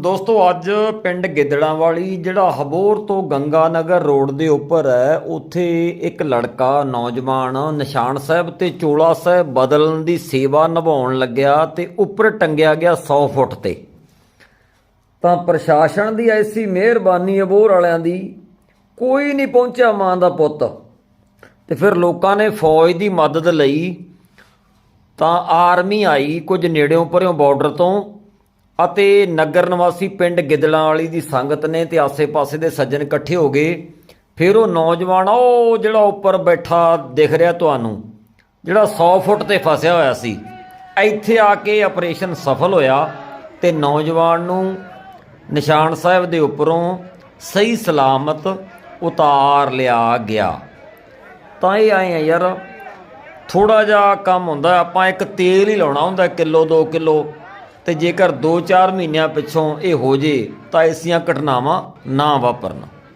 ਦੋਸਤੋ, ਅੱਜ ਪਿੰਡ ਗਿੱਦੜਾਂ ਵਾਲੀ ਜਿਹੜਾ ਹਬੋਰ ਤੋਂ ਗੰਗਾ ਨਗਰ ਰੋਡ ਦੇ ਉੱਪਰ ਹੈ, ਉੱਥੇ ਇੱਕ ਲੜਕਾ, ਨੌਜਵਾਨ ਨਿਸ਼ਾਨ ਸਾਹਿਬ ਤੇ ਚੋਲਾ ਸਾਹਿਬ ਬਦਲਣ ਦੀ ਸੇਵਾ ਨਿਭਾਉਣ ਲੱਗਿਆ ਤੇ ਉੱਪਰ ਟੰਗਿਆ ਗਿਆ 100 ਫੁੱਟ ਤੇ। ਤਾਂ ਪ੍ਰਸ਼ਾਸਨ ਦੀ ਐਸੀ ਮਿਹਰਬਾਨੀ ਅਬੋਰ ਵਾਲਿਆਂ ਦੀ, ਕੋਈ ਨਹੀਂ ਪਹੁੰਚਿਆ ਮਾਂ ਦਾ ਪੁੱਤ। ਤੇ ਫਿਰ ਲੋਕਾਂ ਨੇ ਫੌਜ ਦੀ ਮਦਦ ਲਈ ਤਾਂ ਆਰਮੀ ਆਈ ਕੁਝ ਨੇੜਿਓਂ ਪਰਿਓਂ ਬਾਰਡਰ ਤੋਂ। ਅਤੇ ਨਗਰ ਨਿਵਾਸੀ ਪਿੰਡ ਗਿੱਦਲਾਂ ਵਾਲੀ ਦੀ ਸੰਗਤ ਨੇ ਤੇ ਆਸੇ-ਪਾਸੇ ਦੇ ਸੱਜਣ ਇਕੱਠੇ ਹੋ ਗਏ। ਫਿਰ ਉਹ ਨੌਜਵਾਨ, ਉਹ ਜਿਹੜਾ ਉੱਪਰ ਬੈਠਾ ਦਿਖ ਰਿਹਾ ਤੁਹਾਨੂੰ, ਜਿਹੜਾ 100 ਫੁੱਟ ਤੇ ਫਸਿਆ ਹੋਇਆ ਸੀ, ਇੱਥੇ ਆ ਕੇ ਆਪਰੇਸ਼ਨ ਸਫਲ ਹੋਇਆ ਤੇ ਨੌਜਵਾਨ ਨੂੰ ਨਿਸ਼ਾਨ ਸਾਹਿਬ ਦੇ ਉੱਪਰੋਂ ਸਹੀ ਸਲਾਮਤ ਉਤਾਰ ਲਿਆ ਗਿਆ। ਤਾਂ ਇਹ ਆਏ ਆ ਯਾਰ ਥੋੜਾ ਜਿਹਾ ਕੰਮ ਹੁੰਦਾ, ਆਪਾਂ ਇੱਕ ਤੇਲ ਹੀ ਲਾਉਣਾ ਹੁੰਦਾ ਕਿਲੋ 2 ਕਿਲੋ। ਤੇ ਜੇਕਰ 2-4 ਮਹੀਨਿਆਂ ਪਿੱਛੋਂ ਇਹ ਹੋ ਜੇ ਤਾਂ ਐਸੀਆਂ ਘਟਨਾਵਾਂ ਨਾ ਵਾਪਰਨ।